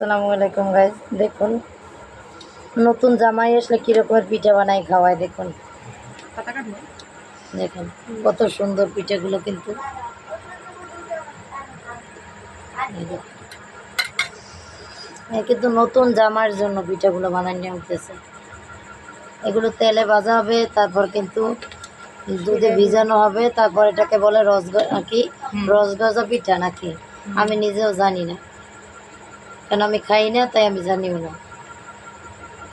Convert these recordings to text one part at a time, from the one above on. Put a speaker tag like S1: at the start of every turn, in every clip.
S1: আসসালামু আলাইকুম গাইজ দেখুন নতুন জামাই আসলে কীরকমের পিঠা বানাই খাওয়ায় দেখুন। দেখুন কত সুন্দর পিঠাগুলো কিন্তু। কিন্তু নতুন জামার জন্য পিঠাগুলো বানাই নিয়ে উঠতেছে এগুলো তেলে ভাজা হবে তারপর কিন্তু দুধে ভিজানো। হবে তারপর এটাকে বলে রসগ কি? রসগজা পিঠা নাকি? আমি নিজেও জানি না। কারণ আমি খাই না, তাই আমি জানিও না।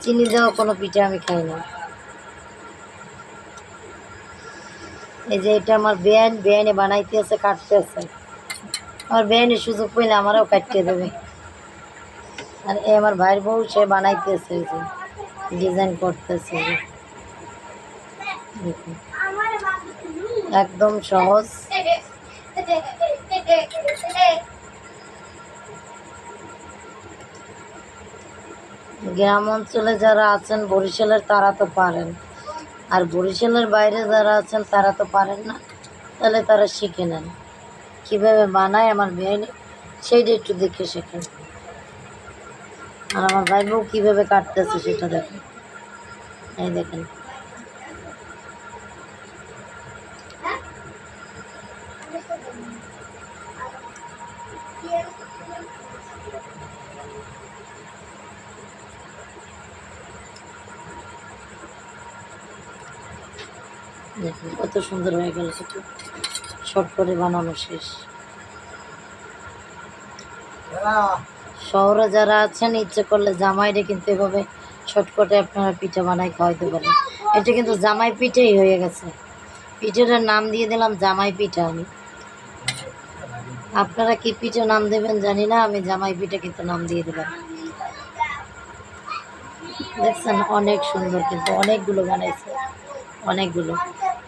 S1: চিনি দেওয়া কোনো পিঠা আমি খাই না। এই যে এটা আমার বেআইন বেআইনে বানাইতে আছে, কাটতে আছে। আমার বেআইনের সুযোগ পেলে আমারও কাটতে দেবে। আর এ আমার ভাইয়ের বউ, সে বানাইতেছে এই যে, ডিজাইন করতেছে। একদম সহজ। গ্রাম অঞ্চলে যারা আছেন, বরিশালের তারা তো পারেন। আর বরিশালের বাইরে যারা আছেন, তারা তো পারেন না। তাহলে তারা শিখে নেন। কীভাবে বানায় আমার বেআইনি সেইটা একটু দেখে শেখেন। আর আমার ভাই বউ কীভাবে কাটতেছে সেটা দেখেন। এই দেখেন। দেখুন, কত সুন্দর হয়ে গেল সেটা। শর্ট করে বানানো শেষ। শহরে যারা আছেন, ইচ্ছে করলে জামাইরে কিন্তু এভাবে শর্টকটে আপনারা পিঠা বানাই খাওয়াইতে পারেন। এটা কিন্তু জামাই পিঠেই হয়ে গেছে। পিঠেটার নাম দিয়ে দিলাম জামাই পিঠা আমি। আপনারা কি পিঠে নাম দেবেন জানি না, আমি জামাই পিঠে কিন্তু নাম দিয়ে দিলাম। দেখছেন, অনেক সুন্দর কিন্তু অনেকগুলো বানাইছে। অনেকগুলো।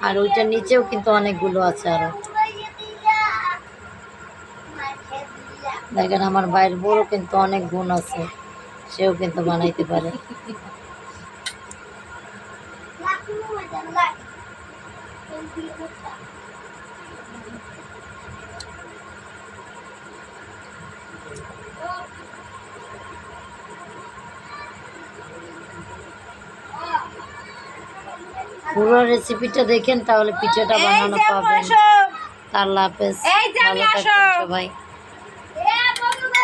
S1: আর ওইটার নিচেও কিন্তু অনেকগুলো আছে আরও। দেখেন আমার ভাইয়ের বড় কিন্তু অনেক গুণ আছে, সেও কিন্তু বানাইতে পারে। পুরো রেসিপিটা দেখেন তাহলে পিঠাটা বানানো পাবেন। আল্লাহ হাফেজ। ভালো থাকবেন সবাই।